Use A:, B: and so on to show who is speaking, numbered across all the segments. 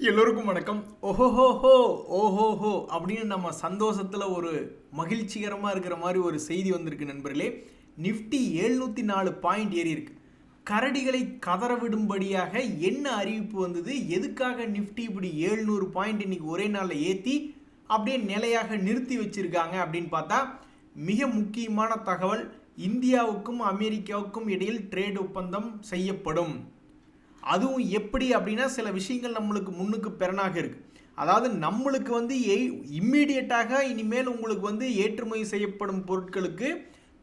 A: எல்லோருக்கும் வணக்கம். ஓஹோஹோ ஓஹோஹோ அப்படின்னு நம்ம சந்தோஷத்தில் ஒரு மகிழ்ச்சிகரமாக இருக்கிற மாதிரி ஒரு செய்தி வந்திருக்கு நண்பர்களே. நிஃப்டி எழுநூற்றி நாலு பாயிண்ட் ஏறி இருக்கு. கரடிகளை கதற விடும்படியாக என்ன அறிவிப்பு வந்தது? எதுக்காக நிஃப்டி இப்படி ஏழ்நூறு பாயிண்ட் இன்னைக்கு ஒரே நாளில் ஏற்றி அப்படியே நிலையாக நிறுத்தி வச்சுருக்காங்க அப்படின்னு பார்த்தா மிக முக்கியமான தகவல் இந்தியாவுக்கும் அமெரிக்காவுக்கும் இடையில் ட்ரேட் ஒப்பந்தம் செய்யப்படும். அதுவும் எப்படி அப்படின்னா சில விஷயங்கள் நம்மளுக்கு முன்னுக்கு பெறனாக இருக்கு. அதாவது நம்மளுக்கு வந்து இம்மீடியட்டாக இனிமேல் உங்களுக்கு வந்து ஏற்றுமதி செய்யப்படும் பொருட்களுக்கு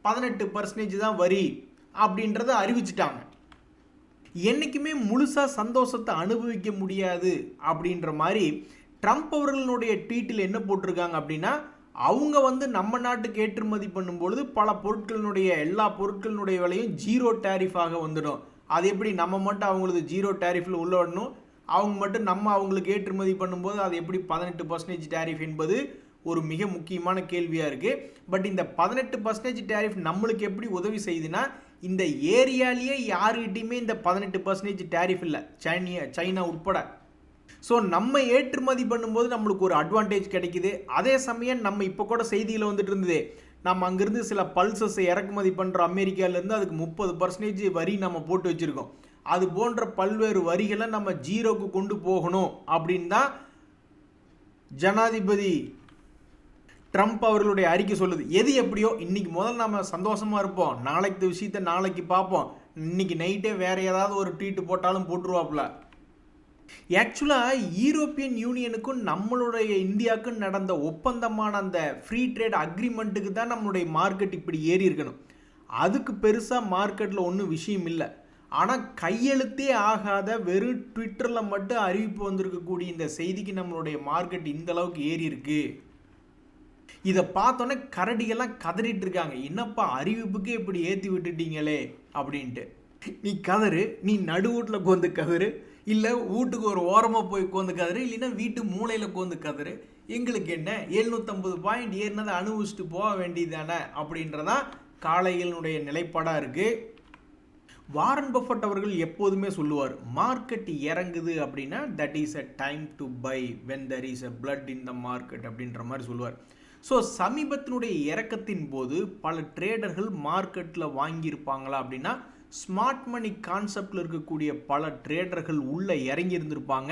A: பதினெட்டு பர்சன்டேஜ் தான் வரி அப்படின்றத அறிவிச்சிட்டாங்க. என்றைக்குமே முழுசாக சந்தோஷத்தை அனுபவிக்க முடியாது அப்படின்ற மாதிரி ட்ரம்ப் அவர்களுடைய ட்வீட்டில் என்ன போட்டிருக்காங்க அப்படின்னா அவங்க வந்து நம்ம நாட்டுக்கு ஏற்றுமதி பண்ணும்பொழுது பல பொருட்களினுடைய எல்லா பொருட்களினுடைய விலையும் ஜீரோ டேரிஃபாக வந்துடும். அது எப்படி நம்ம மட்டும் அவங்களது ஜீரோ டேரிஃபில் உள்ள வரணும்? அவங்க மட்டும் நம்ம அவங்களுக்கு ஏற்றுமதி பண்ணும்போது அது எப்படி பதினெட்டு பர்சன்டேஜ் டேரிஃப் என்பது ஒரு மிக முக்கியமான கேள்வியாக இருக்குது பட் இந்த பதினெட்டு பர்சன்டேஜ் டேரிஃப் நம்மளுக்கு எப்படி உதவி செய்யுதுன்னா இந்த ஏரியாலேயே யாருக்கிட்டையுமே இந்த பதினெட்டு பர்சன்டேஜ் டேரிஃப் இல்லை. சைனிய சைனா உட்பட. ஸோ நம்ம ஏற்றுமதி பண்ணும்போது நம்மளுக்கு ஒரு அட்வான்டேஜ் கிடைக்குது. அதே சமயம் நம்ம இப்போ கூட செய்தியில் வந்துட்டு இருந்தது நம்ம அங்கேருந்து சில பல்சஸை இறக்குமதி பண்ணுற அமெரிக்காவிலேருந்து அதுக்கு முப்பது பர்சன்டேஜ் வரி நம்ம போட்டு வச்சுருக்கோம். அது போன்ற பல்வேறு வரிகளை நம்ம ஜீரோக்கு கொண்டு போகணும் அப்படின்னு தான் ஜனாதிபதி ட்ரம்ப் அவர்களுடைய அறிக்கை சொல்லுது. எது எப்படியோ இன்றைக்கி முதல்ல நம்ம சந்தோஷமாக இருப்போம். நாளைக்கு விஷயத்த நாளைக்கு பார்ப்போம். இன்னைக்கு நைட்டே வேறு ஏதாவது ஒரு ட்வீட் போட்டாலும் போட்டுருவாப்புல. ஆக்சுவலாக யூரோப்பியன் யூனியனுக்கும் நம்மளுடைய இந்தியாவுக்கும் நடந்த ஒப்பந்தமான அந்த ஃப்ரீ ட்ரேட் அக்ரிமெண்ட்டுக்கு தான் நம்மளுடைய மார்க்கெட் இப்படி ஏறி இருக்கணும். அதுக்கு பெருசாக மார்க்கெட்டில் ஒன்றும் விஷயம் இல்லை. ஆனால் கையெழுத்தே ஆகாத வெறும் ட்விட்டரில் மட்டும் அறிவிப்பு வந்திருக்கக்கூடிய இந்த செய்திக்கு நம்மளுடைய மார்க்கெட் இந்த அளவுக்கு ஏறி இருக்கு. இதை பார்த்தோன்னே கரடிகள்லாம் கதறிட்டு இருக்காங்க. என்னப்பா அறிவிப்புக்கே இப்படி ஏற்றி விட்டுட்டீங்களே? அப்படின்ட்டு. நீ கதறு நீ நடுவூட்டில் கோந்து கதறு இல்லை வீட்டுக்கு ஒரு ஓரமாக போய் கோந்து கதறு இல்லைன்னா வீட்டு மூளையில் கோந்து கதறு. எங்களுக்கு என்ன? எழுநூற்றம்பது பாயிண்ட் ஏறினதை அனுபவிச்சுட்டு போக வேண்டியதானே அப்படின்றதான் காளைகளினுடைய நிலைப்பாடாக இருக்குது வாரன் பஃபட் அவர்கள் எப்போதுமே சொல்லுவார் மார்க்கெட் இறங்குது அப்படின்னா that is a time to buy when there is a blood in the market அப்படின்ற மாதிரி சொல்லுவார். ஸோ சமீபத்தினுடைய இறக்கத்தின் போது பல ட்ரேடர்கள் மார்க்கெட்டில் வாங்கியிருப்பாங்களா அப்படின்னா ஸ்மார்ட் மணி கான்செப்டில் இருக்கக்கூடிய பல ட்ரேடர்கள் உள்ளே இறங்கி இருந்திருப்பாங்க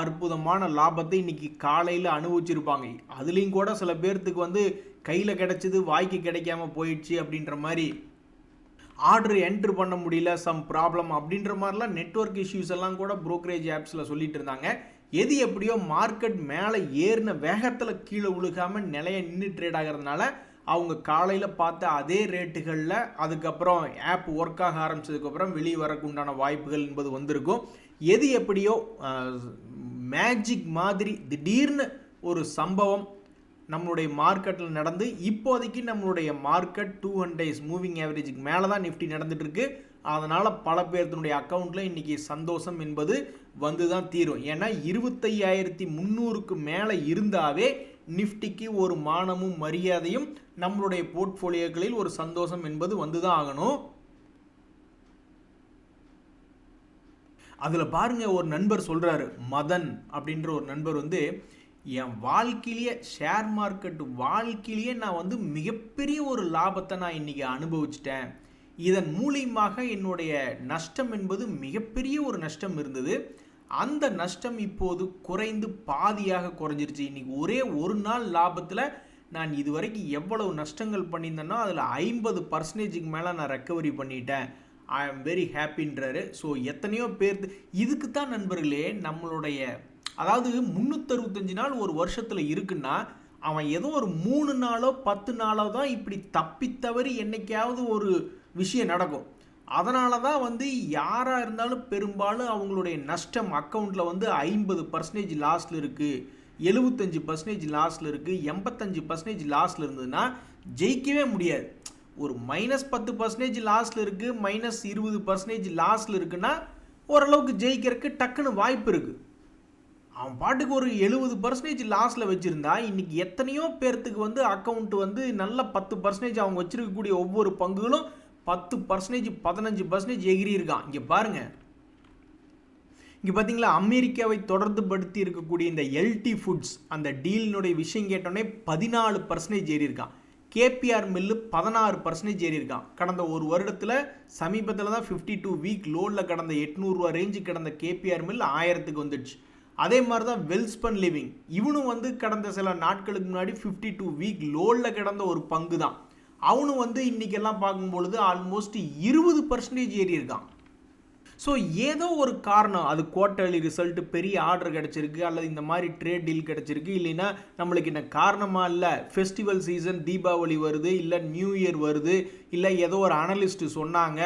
A: அற்புதமான லாபத்தை இன்றைக்கி காலையில் அனுபவிச்சிருப்பாங்க. அதுலேயும் கூட சில பேர்த்துக்கு வந்து கையில் கிடச்சிது வாய்க்கு கிடைக்காம போயிடுச்சு அப்படின்ற மாதிரி. ஆர்டர் என்ட்ரு பண்ண முடியல சம் ப்ராப்ளம் அப்படின்ற மாதிரிலாம் நெட்ஒர்க் இஷ்யூஸ் எல்லாம் கூட ப்ரோக்கரேஜ் ஆப்ஸில் சொல்லிட்டு இருந்தாங்க. எது எப்படியோ மார்க்கெட் மேலே ஏறின வேகத்தில் கீழே விழுகாமல் நிலைய நின்று ட்ரேட் ஆகிறதுனால அவங்க காலையில் பார்த்த அதே ரேட்டுகளில் அதுக்கப்புறம் ஆப் ஒர்க் ஆக ஆரம்பிச்சதுக்கப்புறம் வெளியே வரக்கு உண்டான வாய்ப்புகள் என்பது வந்திருக்கும். எது எப்படியோ மேஜிக் மாதிரி திடீர்னு ஒரு சம்பவம் நம்மளுடைய மார்க்கெட்டில் நடந்து இப்போதைக்கு நம்மளுடைய மார்க்கெட் டூ ஹண்ட்ரேஸ் மூவிங் ஆவரேஜுக்கு மேலே தான் நிஃப்டி நடந்துட்டுருக்கு அதனால் பல பேர்த்தினுடைய அக்கௌண்ட்டில் இன்றைக்கி சந்தோஷம் என்பது வந்து தான் தீரும். ஏன்னா இருபத்தையாயிரத்தி முந்நூறுக்கு மேலே இருந்தாவே நிஃப்டிக்கு ஒரு மானமும் மரியாதையும் நம்மளுடைய போர்ட்ஃபோலியோக்களில் ஒரு சந்தோஷம் என்பது வந்து தான் ஆகணும். அதில் பாருங்க ஒரு நண்பர் சொல்கிறாரு மதன் அப்படின்ற ஒரு நண்பர் வந்து என் வாழ்க்கையிலேயே ஷேர் மார்க்கெட் வாழ்க்கையிலேயே நான் வந்து மிகப்பெரிய ஒரு லாபத்தை நான் இன்றைக்கி அனுபவிச்சிட்டேன். இதன் மூலியமாக என்னுடைய நஷ்டம் என்பது மிகப்பெரிய ஒரு நஷ்டம் இருந்தது. அந்த நஷ்டம் இப்போது குறைந்து பாதியாக குறைஞ்சிருச்சு. இன்றைக்கி ஒரே ஒரு நாள் லாபத்தில் நான் இதுவரைக்கும் எவ்வளவு நஷ்டங்கள் பண்ணியிருந்தேனோ அதில் ஐம்பது பர்சன்டேஜுக்கு மேலே நான் ரெக்கவரி பண்ணிட்டேன். ஐ ஆம் வெரி ஹாப்பின்றாரு ஸோ எத்தனையோ பேர் இதுக்கு தான் நண்பர்களே நம்மளுடைய அதாவது முந்நூற்றறுபத்தஞ்சு நாள் ஒரு வருஷத்தில் இருக்குன்னா அவன் ஏதோ ஒரு மூணு நாளோ பத்து நாளோ தான் இப்படி தப்பித்தவறி என்னைக்காவது ஒரு விஷயம் நடக்கும். அதனால தான் வந்து யாராக இருந்தாலும் பெரும்பாலும் அவங்களுடைய நஷ்டம் அக்கௌண்ட்டில் வந்து ஐம்பது பர்சன்டேஜ் லாஸில் இருக்குது எழுபத்தஞ்சு பர்சன்டேஜ் லாஸில் இருக்குது எண்பத்தஞ்சு பர்சன்டேஜ் லாஸில் இருந்ததுன்னா ஜெயிக்கவே முடியாது. ஒரு மைனஸ் பத்து பர்சன்டேஜ் லாஸில் இருக்குது மைனஸ் இருபது பர்சன்டேஜ் லாஸில் இருக்குன்னா ஓரளவுக்கு ஜெயிக்கிறதுக்கு டக்குன்னு வாய்ப்பு இருக்குது அவன் பாட்டுக்கு ஒரு எழுபது பர்சன்டேஜ் லாஸில் வச்சுருந்தா இன்றைக்கி எத்தனையோ பேர்த்துக்கு வந்து அக்கௌண்ட் வந்து நல்ல பத்து பர்சன்டேஜ் அவங்க வச்சுருக்கக்கூடிய ஒவ்வொரு பங்குகளும் பத்து பர்சன்டேஜ் பதினஞ்சு பர்சன்டேஜ் எகிரி இருக்கான். இங்கே பாருங்க. இங்கே பார்த்தீங்களா அமெரிக்காவை தொடர்ந்து படுத்தி இருக்கக்கூடிய இந்த எல்டி ஃபுட்ஸ் அந்த டீலினுடைய விஷயம் கேட்டோடனே பதினாலு பர்சன்டேஜ் ஏறி இருக்கான். கேபிஆர் மில்லு பதினாறு பர்சன்டேஜ் ஏறி இருக்கான். கடந்த ஒரு வருடத்தில் சமீபத்தில் தான் ஃபிஃப்டி டூ வீக் லோனில் கடந்த எட்நூறுரூவா ரேஞ்சு கடந்த கேபிஆர் மில் ஆயிரத்துக்கு வந்துடுச்சு. அதே மாதிரி தான் வெல்ஸ்பன் லிவிங் இவனும் வந்து கடந்த சில நாட்களுக்கு முன்னாடி ஃபிஃப்டி டூ வீக் லோனில் கிடந்த ஒரு பங்கு தான் அவனும் வந்து இன்றைக்கெல்லாம் பார்க்கும்பொழுது ஆல்மோஸ்ட் இருபது பர்சன்டேஜ் ஏறி இருக்கான். ஸோ ஏதோ ஒரு காரணம் அது குவார்ட்டர்லி ரிசல்ட்டு பெரிய ஆர்டர் கிடச்சிருக்கு அல்லது இந்த மாதிரி ட்ரேட் டீல் கிடச்சிருக்கு இல்லைன்னா நம்மளுக்கு என்ன காரணமாக இல்லை ஃபெஸ்டிவல் சீசன் தீபாவளி வருது இல்லை நியூ இயர் வருது இல்லை ஏதோ ஒரு அனலிஸ்ட்டு சொன்னாங்க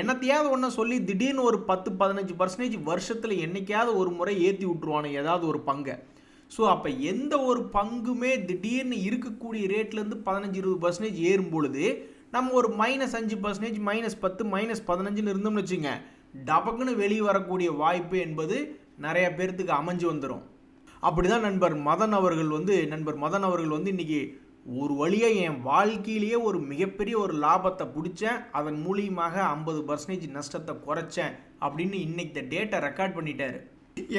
A: என்னத்தையாவது ஒன்று சொல்லி திடீர்னு ஒரு பத்து பதினஞ்சு பர்சன்டேஜ் வருஷத்தில் என்னைக்காவது ஒரு முறை ஏற்றி விட்ருவானு ஏதாவது ஒரு பங்கை. ஸோ அப்போ எந்த ஒரு பங்குமே திடீர்னு இருக்கக்கூடிய ரேட்லேருந்து பதினஞ்சு இருபது பர்சன்டேஜ் ஏறும் பொழுது நம்ம ஒரு மைனஸ் அஞ்சு பர்சன்டேஜ் மைனஸ் பத்து மைனஸ் பதினஞ்சுன்னு இருந்தோம்னு வச்சுங்க டபக்குன்னு வெளியே வரக்கூடிய வாய்ப்பு என்பது நிறைய பேர்த்துக்கு அமைஞ்சு வந்துடும் அப்படிதான் நண்பர் மதன் அவர்கள் வந்து நண்பர் மதன் அவர்கள் வந்து இன்றைக்கி ஒரு வழியாக என் வாழ்க்கையிலேயே ஒரு மிகப்பெரிய ஒரு லாபத்தை பிடிச்சேன் அதன் மூலியமாக ஐம்பது பர்சன்டேஜ் நஷ்டத்தை குறைச்சேன் அப்படின்னு இன்னைக்கு டேட்டை ரெக்கார்ட் பண்ணிட்டாரு.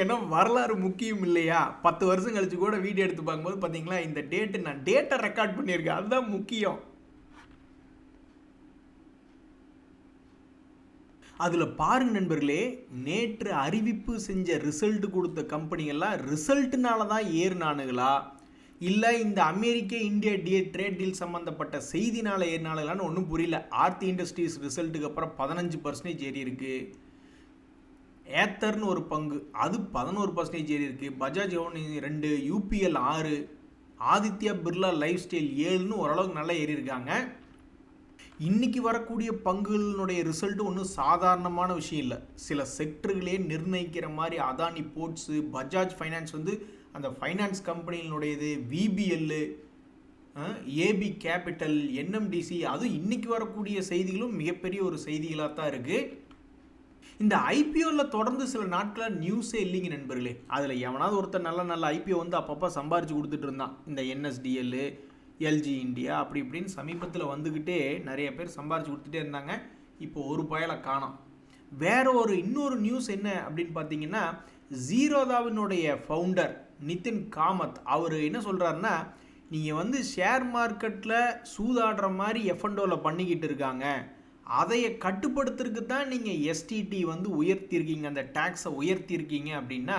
A: ஏன்னா வரலாறு முக்கியம் இல்லையா? பத்து வருஷம் கழிச்சு கூட வீடியோ எடுத்து பார்க்கும்போது பார்த்தீங்களா இந்த டேட்டு நான் டேட்டை ரெக்கார்ட் பண்ணியிருக்கேன். அதுதான் முக்கியம். அதில் பாருங்க நண்பர்களே நேற்று அறிவிப்பு செஞ்ச ரிசல்ட் கொடுத்த கம்பெனிகள்லாம் ரிசல்ட்னால தான் ஏறினானுங்களா இல்லை இந்த அமெரிக்க இந்தியா டே ட்ரேட் டீல் சம்மந்தப்பட்ட செய்தினால ஏறினாலுங்களான்னு ஒன்றும் புரியல. ஆர்த்தி இண்டஸ்ட்ரீஸ் ரிசல்ட்டுக்கு அப்புறம் பதினஞ்சு பர்சன்டேஜ் ஏறி இருக்குது ஏத்தர்னு ஒரு பங்கு. அது பதினோரு பர்சன்டேஜ் ஏறி இருக்குது பஜாஜ் ஹோனி ரெண்டு யூபிஎல் ஆறு ஆதித்யா பிர்லா லைஃப் ஸ்டைல் ஏழுன்னு ஓரளவுக்கு நல்லா ஏறி இருக்காங்க. இன்றைக்கி வரக்கூடிய பங்குகளினுடைய ரிசல்ட்டு ஒன்றும் சாதாரணமான விஷயம் இல்லை. சில செக்டர்களே நிர்ணயிக்கிற மாதிரி அதானி போர்ட்ஸு பஜாஜ் ஃபைனான்ஸ் வந்து அந்த ஃபைனான்ஸ் கம்பெனிகளுடையது விபிஎல்லு ஏபி கேபிட்டல் என்எம்டிசி அதுவும் இன்றைக்கி வரக்கூடிய செய்திகளும் மிகப்பெரிய ஒரு செய்திகளாக தான் இருக்குது இந்த ஐபிஓவில் தொடர்ந்து சில நாட்களாக நியூஸே இல்லைங்க நண்பர்களே. அதில் எவனாவது ஒருத்தர் நல்ல நல்ல ஐபிஓ வந்து அப்பப்போ சம்பாரிச்சு கொடுத்துட்டு இருந்தான். இந்த என்எஸ்டிஎல் எல்ஜி இந்தியா அப்படி இப்படின்னு சமீபத்தில் வந்துக்கிட்டே நிறைய பேர் சம்பாரிச்சு கொடுத்துட்டே இருந்தாங்க. இப்போ ஒரு பயலை காணோம். வேற ஒரு இன்னொரு நியூஸ் என்ன அப்படின்னு பார்த்தீங்கன்னா ஜீரோதாவினுடைய ஃபவுண்டர் நிதின் காமத் அவர் என்ன சொல்கிறாருன்னா நீங்கள் வந்து ஷேர் மார்க்கெட்டில் சூதாடுற மாதிரி எஃப்என்டோவில் பண்ணிக்கிட்டு இருக்காங்க. அதையை கட்டுப்படுத்துறதுக்கு தான் நீங்கள் எஸ்டிடி வந்து உயர்த்தியிருக்கீங்க அந்த டேக்ஸை உயர்த்தியிருக்கீங்க அப்படின்னா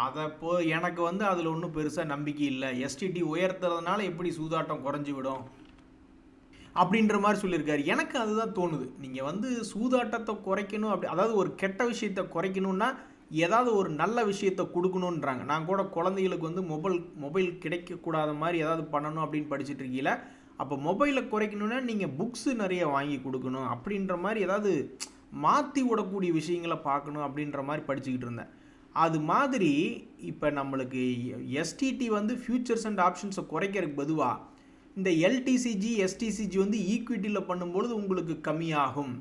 A: அதை போ எனக்கு வந்து அதில் ஒன்றும் பெருசாக நம்பிக்கை இல்லை. எஸ்டிடி உயர்த்துறதுனால எப்படி சூதாட்டம் குறைஞ்சி விடும்? அப்படின்ற மாதிரி சொல்லியிருக்காரு. எனக்கு அதுதான் தோணுது. நீங்கள் வந்து சூதாட்டத்தை குறைக்கணும் அப்படி அதாவது ஒரு கெட்ட விஷயத்தை குறைக்கணும்னா ஏதாவது ஒரு நல்ல விஷயத்தை கொடுக்கணுன்றாங்க நான் கூட குழந்தைகளுக்கு வந்து மொபைல் மொபைல் கிடைக்கக்கூடாத மாதிரி ஏதாவது பண்ணணும் அப்படின்னு படிச்சுட்டு இருக்கீங்கள அப்போ மொபைலை குறைக்கணுன்னா நீங்கள் புக்ஸு நிறைய வாங்கி கொடுக்கணும் அப்படின்ற மாதிரி ஏதாவது மாற்றி விடக்கூடிய விஷயங்களை பார்க்கணும் அப்படின்ற மாதிரி படிச்சுக்கிட்டு இருந்தேன். அது மாதிரி இப்போ நம்மளுக்கு எஸ்டிடி வந்து ஃபியூச்சர்ஸ் அண்ட் ஆப்ஷன்ஸை குறைக்கிறதுக்கு பதுவாக இந்த எல்டிசிஜி எஸ்டிசிஜி வந்து ஈக்விட்டியில் பண்ணும்பொழுது உங்களுக்கு கம்மியாகும்.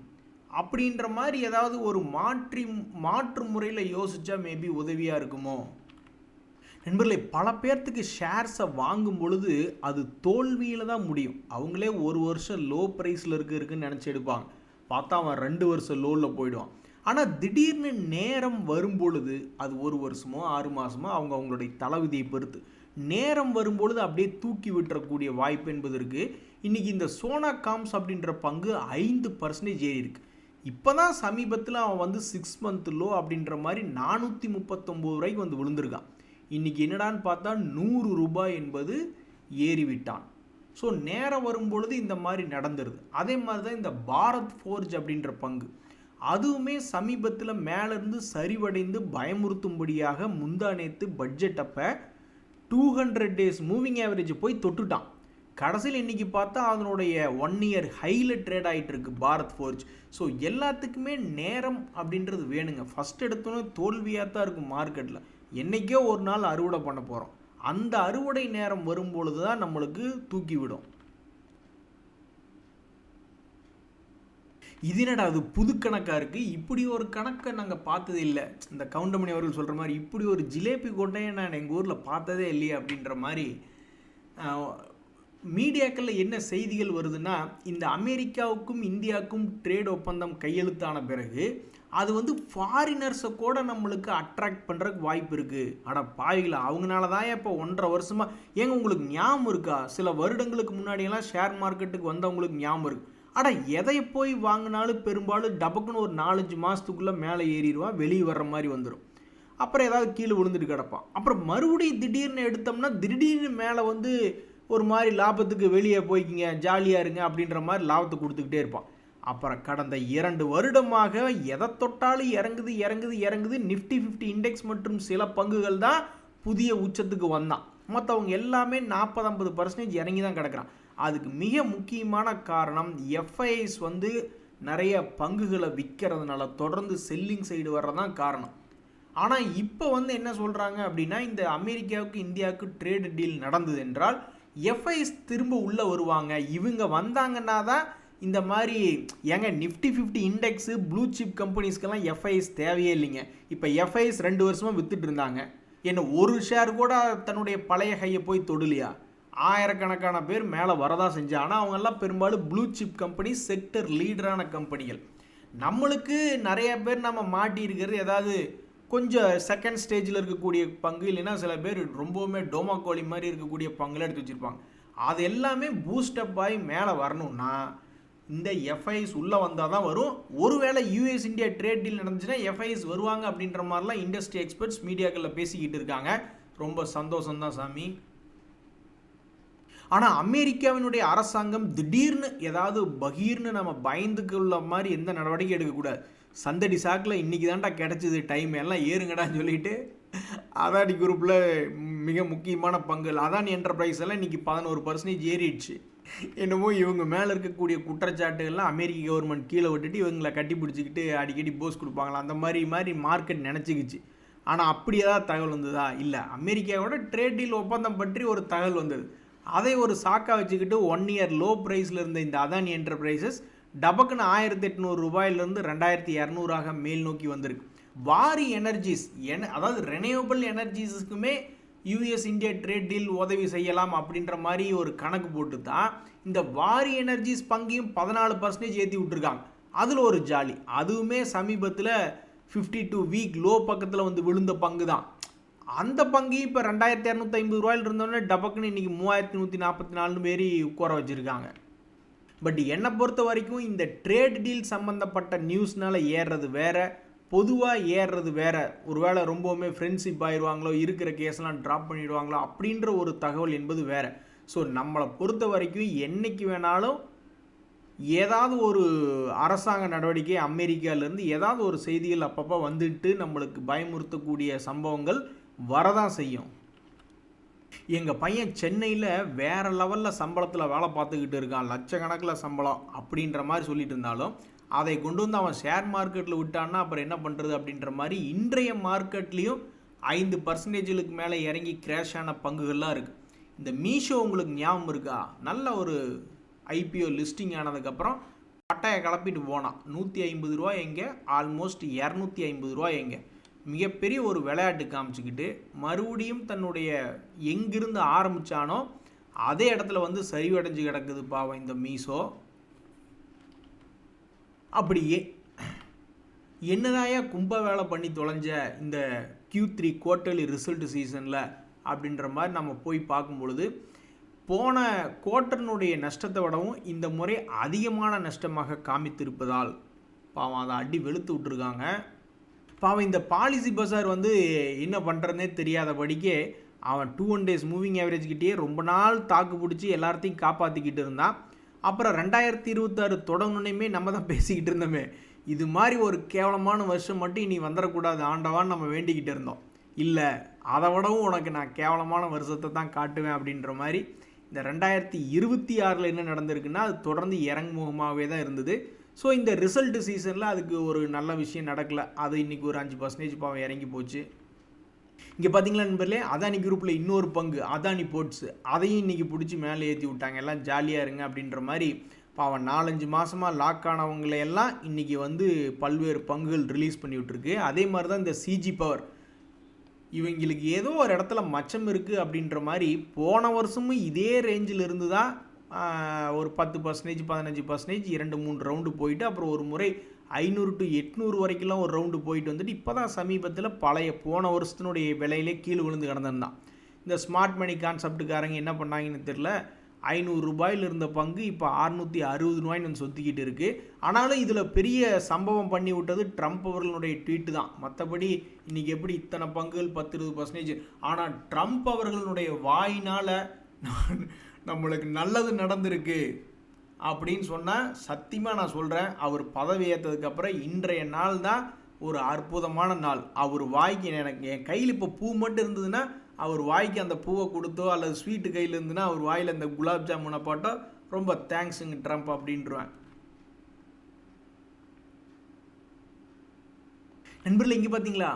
A: அப்படின்ற மாதிரி ஏதாவது ஒரு மாற்றி மாற்று முறையில் யோசித்தா மேபி உதவியாக இருக்குமோ? நண்பர்களே பல பேர்த்துக்கு ஷேர்ஸை வாங்கும் பொழுது அது தோல்வியில் தான் முடியும். அவங்களே ஒரு வருஷம் லோ ப்ரைஸில் இருக்கு இருக்குன்னு நினச்சி எடுப்பாங்க. பார்த்தா அவன் ரெண்டு வருஷம் லோவில் போயிடுவான். ஆனால் திடீர்னு நேரம் வரும் பொழுது அது ஒரு வருஷமோ ஆறு மாதமோ அவங்க அவங்களுடைய தலைவிதியை பொறுத்து. நேரம் வரும்பொழுது அப்படியே தூக்கி விட்டுறக்கூடிய வாய்ப்பு என்பது இருக்குது இன்றைக்கி இந்த சோனா காம்ஸ் அப்படின்ற பங்கு ஐந்து பர்சன்டேஜ் ஏறி இருக்குது இப்போ தான் சமீபத்தில் அவன் வந்து சிக்ஸ் மந்த் லோ அப்படின்ற மாதிரி நானூற்றி முப்பத்தொம்போது ரூபாய்க்கு வந்து விழுந்திருக்கான். இன்றைக்கி என்னடான்னு பார்த்தா நூறு ரூபாய் என்பது ஏறிவிட்டான். ஸோ நேரம் வரும்பொழுது இந்த மாதிரி நடந்துருது. அதே மாதிரி தான் இந்த பாரத் ஃபோர்ஜ் அப்படின்ற பங்கு. அதுவுமே சமீபத்தில் மேலேருந்து சரிவடைந்து பயமுறுத்தும்படியாக முந்தா நேற்று பட்ஜெட் அப்போ two hundred days moving average போய் தொட்டுட்டான். கடைசியில் இன்றைக்கி பார்த்தா அதனுடைய ஒன் இயர் ஹையில் ட்ரேட் ஆகிட்டு இருக்கு பாரத் ஃபோர்ஜ். ஸோ எல்லாத்துக்குமே நேரம் அப்படின்றது வேணுங்க. ஃபஸ்ட் எடுத்தோன்னே தோல்வியாக தான் இருக்கும் மார்க்கெட்டில் என்றைக்கோ ஒரு நாள் அறுவடை பண்ண போகிறோம் அந்த அறுவடை நேரம் வரும்பொழுது தான் நம்மளுக்கு தூக்கி விடும் இது என்னடா அது புது கணக்காக இருக்குது இப்படி ஒரு கணக்கை நாங்கள் பார்த்தது இல்லை. இந்த கவுண்டமணி அவர்கள் சொல்கிற மாதிரி இப்படி ஒரு ஜிலேபி கொண்டையை நான் எங்கள் ஊரில் பார்த்ததே இல்லையே அப்படின்ற மாதிரி மீடியாக்களில் என்ன செய்திகள் வருதுன்னா இந்த அமெரிக்காவுக்கும் இந்தியாவுக்கும் ட்ரேட் ஒப்பந்தம் கையெழுத்தான பிறகு அது வந்து ஃபாரினர்ஸை கூட நம்மளுக்கு அட்ராக்ட் பண்ணுறதுக்கு வாய்ப்பு இருக்குது ஆனால் பாவிகளா அவங்களால தான் இப்போ ஒன்றரை வருஷமாக ஏங்க உங்களுக்கு ஞாபகம் இருக்கா? சில வருடங்களுக்கு முன்னாடியெல்லாம் ஷேர் மார்க்கெட்டுக்கு வந்தவங்களுக்கு ஞாபகம் இருக்குது ஆனால் எதை போய் வாங்கினாலும் பெரும்பாலும் டபக்குன்னு ஒரு நாலஞ்சு மாதத்துக்குள்ளே மேலே ஏறிடுவான் வெளியே வர்ற மாதிரி வந்துடும் அப்புறம் ஏதாவது கீழே விழுந்துட்டு கிடப்பான். அப்புறம் மறுபடியும் திடீர்னு எடுத்தோம்னா திடீர்னு மேலே வந்து ஒரு மாதிரி லாபத்துக்கு வெளியே போய்க்கிங்க ஜாலியாக இருங்க அப்படின்ற மாதிரி லாபத்தை கொடுத்துக்கிட்டே இருப்பான். அப்புறம் கடந்த இரண்டு வருடமாக எதை தொட்டாலும் இறங்குது இறங்குது இறங்குது. நிஃப்டி ஃபிஃப்டி இண்டெக்ஸ் மற்றும் சில பங்குகள் தான் புதிய உச்சத்துக்கு வந்தான். மற்றவங்க எல்லாமே நாற்பது ஐம்பது பர்சன்டேஜ் இறங்கி தான் கிடக்குறான். அதுக்கு மிக முக்கியமான காரணம் எஃப்ஐஎஸ் வந்து நிறைய பங்குகளை விற்கிறதுனால தொடர்ந்து செல்லிங் சைடு வர்றதான் காரணம். ஆனால் இப்போ வந்து என்ன சொல்கிறாங்க அப்படின்னா இந்த அமெரிக்காவுக்கு இந்தியாவுக்கு ட்ரேடு டீல் நடந்தது என்றால் எஃப்ஐஎஸ் திரும்ப உள்ளே வருவாங்க. இவங்க வந்தாங்கன்னா தான் இந்த மாதிரி ஏங்க Nifty fifty index blue chip கம்பெனிஸ்க்கெல்லாம் FIs தேவையே இல்லைங்க. இப்போ எஃப்ஐஎஸ் ரெண்டு வருஷமாக வித்துட்டு இருந்தாங்க. என்ன ஒரு ஷேர் கூட தன்னுடைய பழைய கையை போய் தொடலையா? ஆயிரக்கணக்கான பேர் மேலே வரதா செஞ்சா ஆனால் அவங்கெல்லாம் பெரும்பாலும் ப்ளூ சிப் கம்பெனி செக்டர் லீடரான கம்பெனிகள் நம்மளுக்கு நிறைய பேர் நம்ம மாட்டியிருக்கிறது ஏதாவது கொஞ்சம் செகண்ட் ஸ்டேஜில் இருக்கக்கூடிய பங்கு இல்லைன்னா சில பேர் ரொம்பவுமே டோமாக்கோலி மாதிரி இருக்கக்கூடிய பங்குலாம் எடுத்து வச்சுருப்பாங்க. அது எல்லாமே பூஸ்டப் ஆகி மேலே வரணும்னா இந்த எஃப்ஐஎஸ் உள்ளே வந்தால் தான் வரும். ஒருவேளை யூஎஸ் இந்தியா ட்ரேட் டீல் நடந்துச்சுன்னா எஃப்ஐஎஸ் வருவாங்க அப்படின்ற மாதிரிலாம் இண்டஸ்ட்ரி எக்ஸ்பர்ட்ஸ் மீடியாக்களில் பேசிக்கிட்டு இருக்காங்க. ரொம்ப சந்தோஷம்தான் சாமி. ஆனால் அமெரிக்காவினுடைய அரசாங்கம் திடீர்னு ஏதாவது பகீர்னு நம்ம பயந்துக்குள்ள மாதிரி எந்த நடவடிக்கை எடுக்கக்கூடாது. சந்தடி சாக்கில் இன்றைக்கி தான்டா கிடச்சிது டைம் எல்லாம் ஏறுங்கடான்னு சொல்லிட்டு அதானி குரூப்பில் மிக முக்கியமான பங்கு. அதானி என்டர்பிரைஸ் எல்லாம் இன்றைக்கி பதினோரு பர்சன்டேஜ் ஏறிடுச்சு. என்னமோ இவங்க மேலே இருக்கக்கூடிய குற்றச்சாட்டுகள்லாம் அமெரிக்க கவர்மெண்ட் கீழே விட்டுட்டு இவங்களை கட்டி பிடிச்சிக்கிட்டு அடிக்கடி போஸ் கொடுப்பாங்களா? அந்த மாதிரி மாதிரி மார்க்கெட் நினச்சிக்கிச்சு. ஆனால் அப்படி ஏதாவது தகவல் வந்ததா? இல்லை. அமெரிக்காவோட ட்ரேட் டீல் ஒப்பந்தம் பற்றி ஒரு தகவல் வந்தது. அதை ஒரு சாக்கா வச்சுக்கிட்டு ஒன் இயர் லோ ப்ரைஸில் இருந்த இந்த அதானி என்டர்பிரைசஸ் டபக்குன்னு ஆயிரத்தி எட்நூறு ரூபாயிலிருந்து ரெண்டாயிரத்தி இரநூறாக மேல் நோக்கி வந்திருக்கு. வாரி எனர்ஜிஸ் என அதாவது ரெனியூவபிள் எனர்ஜிஸுக்குமே யூஎஸ் இந்தியா ட்ரேட் டீல் உதவி செய்யலாம் அப்படின்ற மாதிரி ஒரு கணக்கு போட்டு தான் இந்த வாரி எனர்ஜிஸ் பங்கையும் பதினாலு பர்சன்டேஜ் ஏற்றி விட்ருக்காங்க அதில் ஒரு ஜாலி. அதுவுமே சமீபத்தில் ஃபிஃப்டி டூ வீக் லோ பக்கத்தில் வந்து விழுந்த பங்கு தான் அந்த பங்கு இப்போ ரெண்டாயிரத்தி இரநூத்தி ஐம்பது ரூபாயில் இருந்தோடனே டபக்குன்னு இன்றைக்கி மூவாயிரத்தி நூற்றி நாற்பத்தி நாலு பேரி உட்கார வச்சுருக்காங்க. பட் என்னை பொறுத்த வரைக்கும் இந்த ட்ரேட் டீல் சம்மந்தப்பட்ட நியூஸ்னால ஏறுறது வேறு பொதுவாக ஏறுறது வேற. ஒருவேளை ரொம்பவுமே ஃப்ரெண்ட்ஷிப் ஆயிடுவாங்களோ இருக்கிற கேஸ்லாம் ட்ராப் பண்ணிடுவாங்களோ அப்படின்ற ஒரு தகவல் என்பது வேற. ஸோ நம்மளை பொறுத்த வரைக்கும் என்னைக்கு வேணாலும் ஏதாவது ஒரு அரசாங்க நடவடிக்கை அமெரிக்காவிலேருந்து ஏதாவது ஒரு செய்திகள் அப்பப்போ வந்துட்டு நம்மளுக்கு பயமுறுத்தக்கூடிய சம்பவங்கள் வரதான் செய்யும். எங்கள் பையன் சென்னையில் வேற லெவலில் சம்பளத்தில் வேலை பார்த்துக்கிட்டு இருக்கான். லட்சக்கணக்கில் சம்பளம் அப்படின்ற மாதிரி சொல்லிட்டு இருந்தாலும் அதை கொண்டு வந்து அவன் ஷேர் மார்க்கெட்டில் விட்டான்னா அப்புறம் என்ன பண்ணுறது அப்படின்ற மாதிரி இன்றைய மார்க்கெட்லேயும் ஐந்து பர்சன்டேஜுக்கு மேலே இறங்கி கிராஷ் ஆன பங்குகள்லாம் இருக்குது இந்த மீஷோ உங்களுக்கு ஞாபகம் இருக்கா? நல்ல ஒரு ஐபிஓ லிஸ்டிங் ஆனதுக்கப்புறம் பட்டாயை கிளப்பிட்டு போனான். நூற்றி ஐம்பது ரூபா எங்கே? ஆல்மோஸ்ட் இரநூத்தி ஐம்பது ரூபா எங்கே? மிகப்பெரிய ஒரு விளையாட்டு காமிச்சிக்கிட்டு மறுபடியும் தன்னுடைய எங்கிருந்து ஆரம்பித்தானோ அதே இடத்துல வந்து சரிவடைஞ்சு கிடக்குது பாவம் இந்த மீஷோ. அப்படியே என்னதாயா கும்ப வேலை பண்ணி தொலைஞ்ச இந்த கியூ த்ரீ குவார்ட்டர்லி ரிசல்ட் சீசனில் அப்படின்ற மாதிரி நம்ம போய் பார்க்கும் பொழுது போன குவார்ட்டர்னுடைய நஷ்டத்தை விடவும் இந்த முறை அதிகமான நஷ்டமாக காமித்திருப்பதால் பாவம் அதை அடி வெளுத்து விட்டுருக்காங்க. பாவம் இந்த பாலிசி பசார் வந்து என்ன பண்ணுறதுனே தெரியாதபடிக்கே அவன் டூ ஒன் டேஸ் மூவிங் ஆவரேஜ்கிட்டேயே ரொம்ப நாள் தாக்கு பிடிச்சி எல்லாத்தையும் காப்பாற்றிக்கிட்டு இருந்தான். அப்புறம் ரெண்டாயிரத்தி இருபத்தாறு தொடங்கணுன்னே நம்ம தான் பேசிக்கிட்டு இருந்தோமே. இது மாதிரி ஒரு கேவலமான வருஷம் மட்டும் இனி வந்துடக்கூடாது ஆண்டவான்னு நம்ம வேண்டிக்கிட்டு இருந்தோம். இல்லை அதை விடவும் உனக்கு நான் கேவலமான வருஷத்தை தான் காட்டுவேன் அப்படின்ற மாதிரி இந்த ரெண்டாயிரத்தி இருபத்தி ஆறில் என்ன நடந்திருக்குன்னா அது தொடர்ந்து இறங்குமுகமாகவே தான் இருந்தது. ஸோ இந்த ரிசல்ட் சீசனில் அதுக்கு ஒரு நல்ல விஷயம் நடக்கலை. அது இன்றைக்கி ஒரு அஞ்சு பர்சன்டேஜ் பாவம் இறங்கி போச்சு. இங்கே பார்த்தீங்களா நண்பர்களே அதானி குரூப்பில் இன்னொரு பங்கு அதானி போர்ட்ஸ் அதையும் இன்றைக்கி பிடிச்சி மேலே ஏற்றி விட்டாங்க. எல்லாம் ஜாலியாக இருங்க அப்படின்ற மாதிரி பாவம் நாலஞ்சு மாதமாக லாக் ஆனவங்களையெல்லாம் இன்றைக்கி வந்து பல்வேறு பங்குகள் ரிலீஸ் பண்ணிவிட்ருக்கு அதே மாதிரி தான் இந்த சிஜி பவர் இவங்களுக்கு ஏதோ ஒரு இடத்துல மச்சம் இருக்குது அப்படின்ற மாதிரி போன வருஷமும் இதே ரேஞ்சில் இருந்து தான் ஒரு பத்து பர்சன்டேஜ் பதினஞ்சு பர்சன்டேஜ் இரண்டு மூணு ரவுண்டு போயிட்டு அப்புறம் ஒரு முறை ஐநூறு டு எட்நூறு வரைக்கும்லாம் ஒரு ரவுண்டு போயிட்டு வந்துட்டு இப்போ தான் சமீபத்தில் பழைய போன வருஷத்தினுடைய விலையிலே கீழே விழுந்து கிடந்திருந்தான் இந்த ஸ்மார்ட் மணி கான்செப்டுக்காரங்க என்ன பண்ணாங்கன்னு தெரில ஐநூறு ரூபாயில் இருந்த பங்கு இப்போ அறுநூற்றி அறுபது ரூபாய்னு வந்து சொத்திக்கிட்டு இருக்குது ஆனாலும் இதில் பெரிய சம்பவம் பண்ணி விட்டது ட்ரம்ப் அவர்களுடைய ட்வீட்டு தான். மற்றபடி இன்றைக்கி எப்படி இத்தனை பங்குகள் பத்து இருபது பர்சன்டேஜ் ஆனால் ட்ரம்ப் அவர்களுடைய வாயினால் நம்மளுக்கு நல்லது நடந்திருக்கு. அப்படின்னு சொன்னால் சத்தியமாக நான் சொல்கிறேன் அவர் பதவி ஏற்றதுக்கப்புறம் இன்றைய நாள் தான் ஒரு அற்புதமான நாள். அவர் வாய்க்கு எனக்கு என் கையில் இப்போ பூ மட்டும் இருந்ததுன்னா அவர் வாய்க்கு அந்த பூவை கொடுத்தோ அல்லது ஸ்வீட்டு கையில் இருந்துன்னா அவர் வாயில் அந்த குலாப் ஜாமுனை போட்டோ ரொம்ப தேங்க்ஸுங்க ட்ரம்ப் அப்படின்ட்டுருவேன் நண்பர்கள் இங்கே பார்த்தீங்களா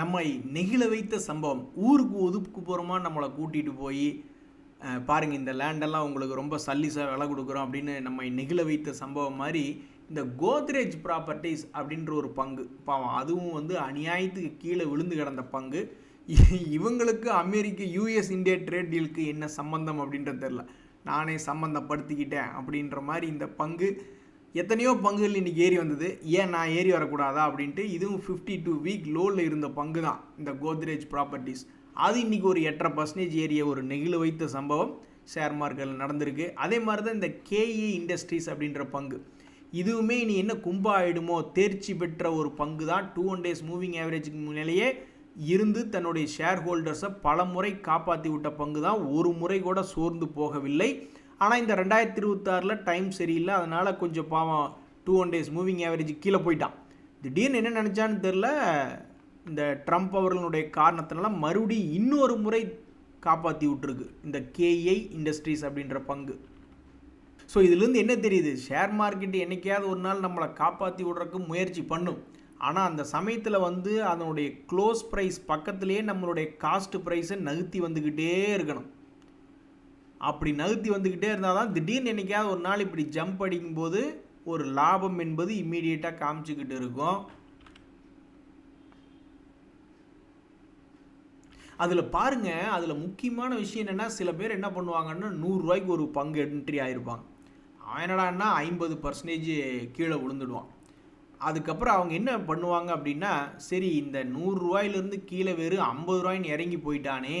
A: நம்மை நெகிழ வைத்த சம்பவம். ஊருக்கு ஒதுக்கு போகிறோமா நம்மளை கூட்டிகிட்டு போய் பாருங்கள் இந்த லேண்டெல்லாம் உங்களுக்கு ரொம்ப சல்லிஸாக விலை கொடுக்குறோம் அப்படின்னு நம்மை நெகிழ வைத்த சம்பவம் மாதிரி இந்த கோத்ரேஜ் ப்ராப்பர்ட்டிஸ் அப்படின்ற ஒரு பங்கு. பாவம் அதுவும் வந்து அநியாயத்துக்கு கீழே விழுந்து கிடந்த பங்கு. இ- இவங்களுக்கு அமெரிக்க யூஎஸ் இந்தியா ட்ரேட் டீலுக்கு என்ன சம்பந்தம் அப்படின்றது தெரில நானே சம்மந்தப்படுத்திக்கிட்டேன் அப்படின்ற மாதிரி இந்த பங்கு எத்தனையோ பங்குகள் இன்றைக்கி ஏறி வந்தது. ஏன் நான் ஏறி வரக்கூடாதா அப்படின்ட்டு இதுவும் ஃபிஃப்டி டூ வீக் லோவில் இருந்த பங்கு தான் இந்த கோத்ரேஜ் ப்ராப்பர்ட்டிஸ் அது இன்னைக்கு ஒரு எட்டரை பர்சன்டேஜ் ஏறிய ஒரு நெகிழ வைத்த சம்பவம். ஷேர் மார்க்கெட்டில் நடந்திருக்கு. அதே மாதிரி தான் இந்த கேஇ இண்டஸ்ட்ரீஸ் அப்படின்ற பங்கு. இதுவுமே இனி என்ன கும்பா ஆகிடுமோ தேர்ச்சி பெற்ற ஒரு பங்கு தான் டூ ஒன் டேஸ் மூவிங் ஆவரேஜுக்கு முன்னாலேயே இருந்து தன்னுடைய ஷேர் ஹோல்டர்ஸை பல முறை காப்பாற்றி விட்ட பங்கு தான் ஒரு முறை கூட சோர்ந்து போகவில்லை. ஆனால் இந்த ரெண்டாயிரத்தி இருபத்தாறில் டைம் சரியில்லை. அதனால் கொஞ்சம் பாவம் two one days moving average கீழே போயிட்டான். திடீர்னு என்ன நினச்சான்னு தெரில இந்த ட்ரம்ப் அவர்களுடைய காரணத்தினால மறுபடியும் இன்னொரு முறை காப்பாற்றி விட்டுருக்கு இந்த கேஐ இண்டஸ்ட்ரீஸ் அப்படின்ற பங்கு. ஸோ இதுலேருந்து என்ன தெரியுது? ஷேர் மார்க்கெட் என்னைக்காவது ஒரு நாள் நம்மளை காப்பாற்றி விடுறதுக்கு முயற்சி பண்ணும். ஆனால் அந்த சமயத்தில் வந்து அதனுடைய க்ளோஸ் ப்ரைஸ் பக்கத்துலேயே நம்மளுடைய காஸ்ட் ப்ரைஸை நகர்த்தி வந்துக்கிட்டே இருக்கணும். அப்படி நகர்த்தி வந்துக்கிட்டே இருந்தால் தான் திடீர்னு என்றைக்காவது ஒரு நாள் இப்படி ஜம்ப் அடிக்கும்போது ஒரு லாபம் என்பது இம்மீடியட்டாக காமிச்சிக்கிட்டு இருக்கும். அதில் பாருங்கள் அதில் முக்கியமான விஷயம் என்னென்னா சில பேர் என்ன பண்ணுவாங்கன்னா நூறுரூவாய்க்கு ஒரு பங்கு என்ட்ரி ஆகிருப்பாங்க அவன் என்னடான்னா ஐம்பது பர்சன்டேஜ் கீழே விழுந்துடுவான். அதுக்கப்புறம் அவங்க என்ன பண்ணுவாங்க அப்படின்னா சரி இந்த நூறுரூவாயிலிருந்து கீழே வெறும் ஐம்பது ரூபாயின்னு இறங்கி போயிட்டானே.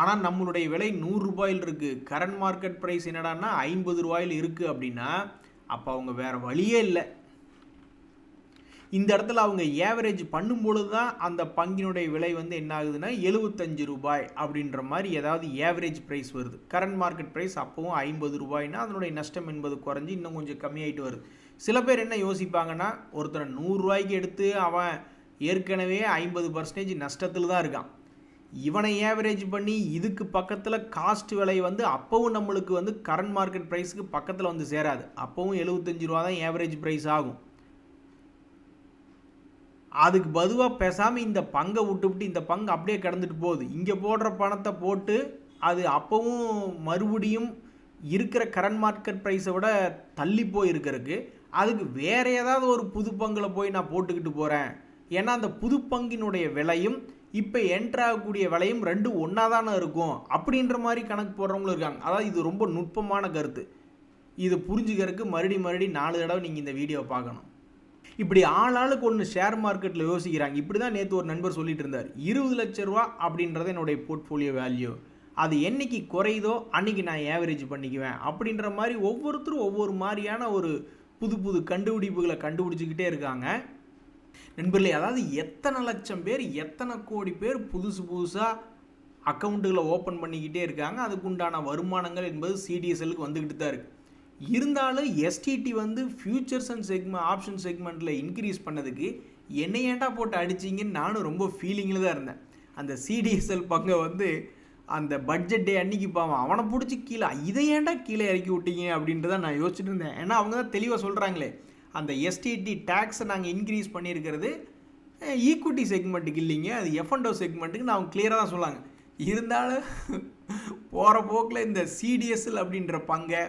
A: ஆனால் நம்மளுடைய விலை நூறுரூபாயில் இருக்குது கரண்ட் மார்க்கெட் ப்ரைஸ் என்னடான்னா ஐம்பது ரூபாயில் இருக்குது அப்படின்னா அப்போ அவங்க வேறு வழியே இல்லை. இந்த இடத்துல அவங்க ஏவரேஜ் பண்ணும்பொழுது தான் அந்த பங்கினுடைய விலை வந்து என்ன ஆகுதுன்னா எழுபத்தஞ்சு ரூபாய் அப்படின்ற மாதிரி ஏதாவது ஏவரேஜ் ப்ரைஸ் வருது. கரண்ட் மார்க்கெட் ப்ரைஸ் அப்போவும் ஐம்பது ரூபாய்னா அதனுடைய நஷ்டம் என்பது குறைஞ்சி இன்னும் கொஞ்சம் கம்மியாயிட்டு வருது. சில பேர் என்ன யோசிப்பாங்கன்னா ஒருத்தனை நூறுரூவாய்க்கு எடுத்து அவன் ஏற்கனவே ஐம்பது பர்சன்டேஜ் நஷ்டத்தில் தான் இருக்கான். இவனை ஏவரேஜ் பண்ணி இதுக்கு பக்கத்தில் காஸ்ட் விலை வந்து அப்போவும் நம்மளுக்கு வந்து கரண்ட் மார்க்கெட் ப்ரைஸுக்கு பக்கத்தில் வந்து சேராது. அப்போவும் எழுபத்தஞ்சு ரூபா தான் ஏவரேஜ் ப்ரைஸ் ஆகும். அதுக்கு பதுவாக பேசாமல் இந்த பங்கை விட்டுவிட்டு இந்த பங்கு அப்படியே கிடந்துட்டு போகுது. இங்கே போடுற பணத்தை போட்டு அது அப்போவும் மறுபடியும் இருக்கிற கரண்ட் மார்க்கெட் ப்ரைஸை விட தள்ளி போயிருக்கிறதுக்கு அதுக்கு வேற ஏதாவது ஒரு புது பங்கில் போய் நான் போட்டுக்கிட்டு போகிறேன் ஏன்னா அந்த புது பங்கினுடைய விலையும் இப்போ என்ட்ரு ஆகக்கூடிய விலையும் ரெண்டும் ஒன்றா தானே இருக்கும். அப்படின்ற மாதிரி கணக்கு போடுறவங்களும் இருக்காங்க. அதாவது இது ரொம்ப நுட்பமான கருத்து. இதை புரிஞ்சுக்கிறதுக்கு மறுபடி மறுபடி நாலு தடவை நீங்கள் இந்த வீடியோவை பார்க்கணும். இப்படி ஆளாளுக்கு ஒன்று ஷேர் மார்க்கெட்டில் யோசிக்கிறாங்க. இப்படி தான் நேற்று ஒரு நண்பர் சொல்லிட்டு இருந்தார். இருபது லட்ச ரூபா அப்படின்றது என்னுடைய போர்ட்ஃபோலியோ வேல்யூ அது என்னைக்கு குறையுதோ அன்னைக்கு நான் ஏவரேஜ் பண்ணிக்குவேன். அப்படின்ற மாதிரி ஒவ்வொருத்தரும் ஒவ்வொரு மாதிரியான ஒரு புது புது கண்டுபிடிப்புகளை கண்டுபிடிச்சிக்கிட்டே இருக்காங்க. நண்பர்களே அதாவது எத்தனை லட்சம் பேர் எத்தனை கோடி பேர் புதுசு புதுசாக அக்கௌண்ட்டுகளை ஓப்பன் பண்ணிக்கிட்டே இருக்காங்க. அதுக்குண்டான வருமானங்கள் என்பது சிடிஎஸ்எலுக்கு வந்துக்கிட்டு தான் இருக்குது இருந்தாலும் எஸ்டிடி வந்து ஃபியூச்சர்ஸ் அண்ட் செக்மெண்ட் ஆப்ஷன் செக்மெண்ட்டில் இன்க்ரீஸ் பண்ணதுக்கு என்னை ஏன்டா போட்டு அடிச்சிங்கன்னு நானும் ரொம்ப ஃபீலிங்கில் தான் இருந்தேன். அந்த சிடிஎஸ்எல் பங்கை வந்து அந்த பட்ஜெட் டே அன்னைக்கு பாவம் அவனை பிடிச்சி கீழே இதை ஏன்டா கீழே இறக்கி விட்டீங்க அப்படின்றத நான் யோசிச்சுட்டு இருந்தேன். ஏன்னா அவங்க தான் தெளிவாக சொல்கிறாங்களே அந்த எஸ்டிடி டேக்ஸை நாங்கள் இன்க்ரீஸ் பண்ணியிருக்கிறது ஈக்குவிட்டி செக்மெண்ட்டுக்கு இல்லைங்க அது எஃப்என்டோ செக்மெண்ட்டுக்கு நான் அவங்க கிளியராக தான் சொல்லாங்க. இருந்தாலும் போகிற போக்கில் இந்த சிடிஎஸ்எல் அப்படின்ற பங்கை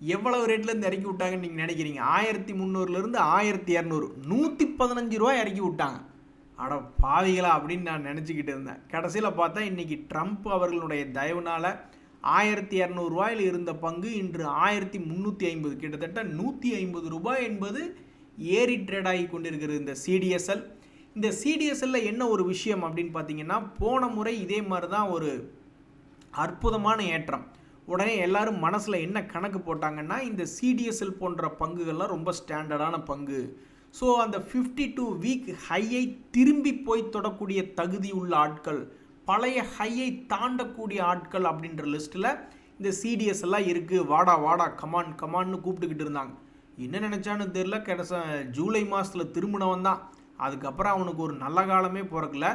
A: எவ்வளவு ரேட்லேருந்து இறக்கி விட்டாங்கன்னு நீங்கள் நினைக்கிறீங்க? ஆயிரத்தி முந்நூறுலேருந்து ஆயிரத்தி இரநூறு. நூற்றி பதினஞ்சு ரூபா இறக்கி விட்டாங்க. அட பாவிகளா அப்படின்னு நான் நினச்சிக்கிட்டு இருந்தேன். கடைசியில் பார்த்தா இன்றைக்கி ட்ரம்ப் அவர்களுடைய தயவுனால் ஆயிரத்தி இரநூறுவாயில் இருந்த பங்கு இன்று ஆயிரத்தி முந்நூற்றி ஐம்பது. கிட்டத்தட்ட நூற்றி ஐம்பது ரூபாய் என்பது ஏறி ட்ரேட் ஆகி கொண்டிருக்கிறது இந்த சிடிஎஸ்எல் இந்த சிடிஎஸ்எல்ல என்ன ஒரு விஷயம் அப்படின்னு பார்த்தீங்கன்னா போன முறை இதே மாதிரி தான் ஒரு அற்புதமான ஏற்றம். உடனே எல்லாரும் மனசில் என்ன கணக்கு போட்டாங்கன்னா இந்த சிடிஎஸ்எல் போன்ற பங்குகள்லாம் ரொம்ப ஸ்டாண்டர்டான பங்கு. ஸோ அந்த ஃபிஃப்டி டூ வீக் ஹையை திரும்பி போய் தொடக்கூடிய தகுதி உள்ள ஆட்கள் பழைய ஹையை தாண்டக்கூடிய ஆட்கள் அப்படின்ற லிஸ்ட்டில் இந்த சிடிஎஸ் எல்லாம் இருக்குது வாடா வாடா கமான் கமான்னு கூப்பிட்டுக்கிட்டு இருந்தாங்க. என்ன நினச்சான்னு தெரில கிடைச்ச ஜூலை மாதத்தில் திரும்பினவன் தான். அதுக்கப்புறம் அவனுக்கு ஒரு நல்ல காலமே பிறக்கல.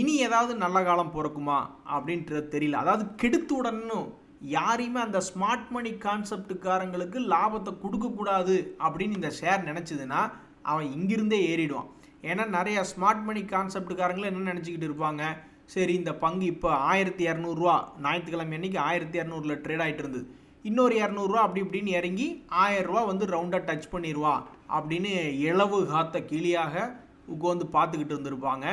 A: இனி ஏதாவது நல்ல காலம் பிறக்குமா அப்படின்றது தெரியல. அதாவது கெடுத்து உடனும் யாரையுமே அந்த ஸ்மார்ட் மணி கான்செப்டுக்காரங்களுக்கு லாபத்தை கொடுக்கக்கூடாது அப்படின்னு இந்த ஷேர் நினச்சிதுன்னா அவன் இங்கிருந்தே ஏறிடுவான். ஏன்னா நிறைய ஸ்மார்ட் மணி கான்செப்டுக்காரங்களும் என்ன நினச்சிக்கிட்டு இருப்பாங்க? சரி இந்த பங்கு இப்போ ஆயிரத்தி இரநூறுவா ஞாயிற்றுக்கிழமை அன்னைக்கு ஆயிரத்தி இரநூறுல ட்ரேட் ஆகிட்டு இருந்தது. இன்னொரு இரநூறுவா அப்படி இப்படின்னு இறங்கி ஆயிரரூவா வந்து ரவுண்டாக டச் பண்ணிடுவா அப்படின்னு இளவு காத்த கிளியாக உட்காந்து பார்த்துக்கிட்டு இருந்திருப்பாங்க.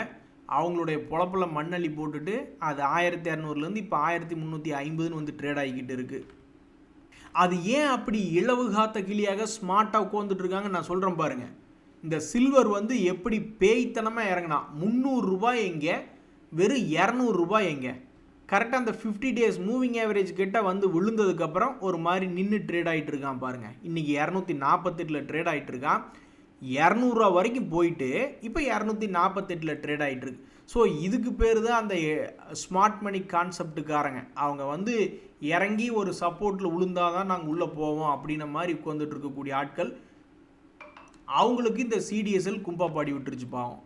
A: அவங்களுடைய பொழப்பில் மண்ணள்ளி போட்டுட்டு அது ஆயிரத்தி இரநூறுலேருந்து இப்போ ஆயிரத்தி முந்நூற்றி ஐம்பதுன்னு வந்து ட்ரேட் ஆகிக்கிட்டு இருக்குது அது ஏன் அப்படி இளவு காத்த கிளியாக ஸ்மார்ட்டாக உட்காந்துட்டு இருக்காங்க? நான் சொல்கிறேன் பாருங்கள் இந்த சில்வர் வந்து எப்படி பேய்த்தனமாக இறங்கினா முந்நூறுரூபா எங்கே? வெறும் இரநூறுபா எங்கே? கரெக்டாக அந்த ஃபிஃப்டி டேஸ் மூவிங் ஆவரேஜ் கிட்ட வந்து விழுந்ததுக்கப்புறம் ஒரு மாதிரி நின்று ட்ரேட் ஆகிட்டு இருக்கான் பாருங்கள் இன்றைக்கி இரநூத்தி நாற்பத்தெட்டில் ட்ரேட் ஆகிட்டு இருக்கான். இரநூறுவா வரைக்கும் போயிட்டு இப்போ இரநூத்தி நாற்பத்தெட்டில் ட்ரேட் ஆகிட்டுருக்கு ஸோ இதுக்கு பேர் தான் அந்த ஸ்மார்ட் மணி கான்செப்டுக்காரங்க அவங்க வந்து இறங்கி ஒரு சப்போர்ட்டில் விழுந்தால் தான் நாங்கள் உள்ளே போவோம் அப்படின்ன மாதிரி உட்காந்துட்டு இருக்கக்கூடிய ஆட்கள் அவங்களுக்கு இந்த சிடிஎஸ்எல் கும்பா பாடி விட்டுருச்சு பாவம்.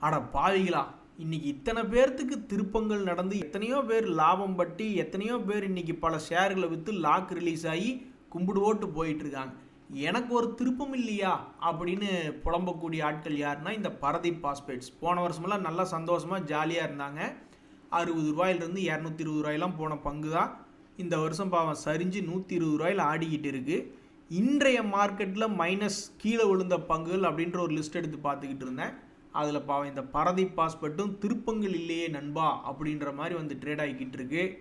A: ஆனால் பாவிகளா இன்றைக்கி இத்தனை பேர்த்துக்கு திருப்பங்கள் நடந்து எத்தனையோ பேர் லாபம் பட்டி எத்தனையோ பேர் இன்னைக்கு பல ஷேர்களை விற்று லாக் ரிலீஸ் ஆகி கும்பிடு ஓட்டு எனக்கு ஒரு திருப்பம் இல்லையா? அப்படின்னு புலம்பக்கூடிய ஆட்கள் யாருன்னா இந்த பரதீப் பாஸ்பேட்ஸ். போன வருஷமெல்லாம் நல்லா சந்தோஷமாக ஜாலியாக இருந்தாங்க. அறுபது ரூபாயிலிருந்து இரநூத்தி இருபது ரூபாயெல்லாம் போன பங்கு தான். இந்த வருஷம் பாவம் சரிஞ்சு நூற்றி இருபது ரூபாயில் ஆடிக்கிட்டு இருக்குது இன்றைய மார்க்கெட்டில் மைனஸ் கீழே விழுந்த பங்குகள் அப்படின்ற ஒரு லிஸ்ட் எடுத்து பார்த்துக்கிட்டு இருந்தேன். அதில் பாவம் இந்த பரதீப் பாஸ்பட்டும் திருப்பங்கள் இல்லையே நண்பா அப்படின்ற மாதிரி வந்து ட்ரேட் ஆகிக்கிட்டு இருக்குது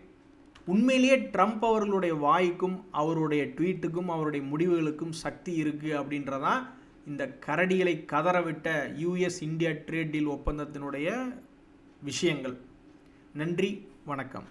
A: உண்மையிலேயே ட்ரம்ப் அவர்களுடைய வாய்க்கும் அவருடைய ட்வீட்டுக்கும் அவருடைய முடிவுகளுக்கும் சக்தி இருக்குது அப்படின்றதான் இந்த கரடிகளை கதறவிட்ட யூஎஸ் இந்தியா ட்ரேட் டீல் ஒப்பந்தத்தினுடைய விஷயங்கள். நன்றி வணக்கம்.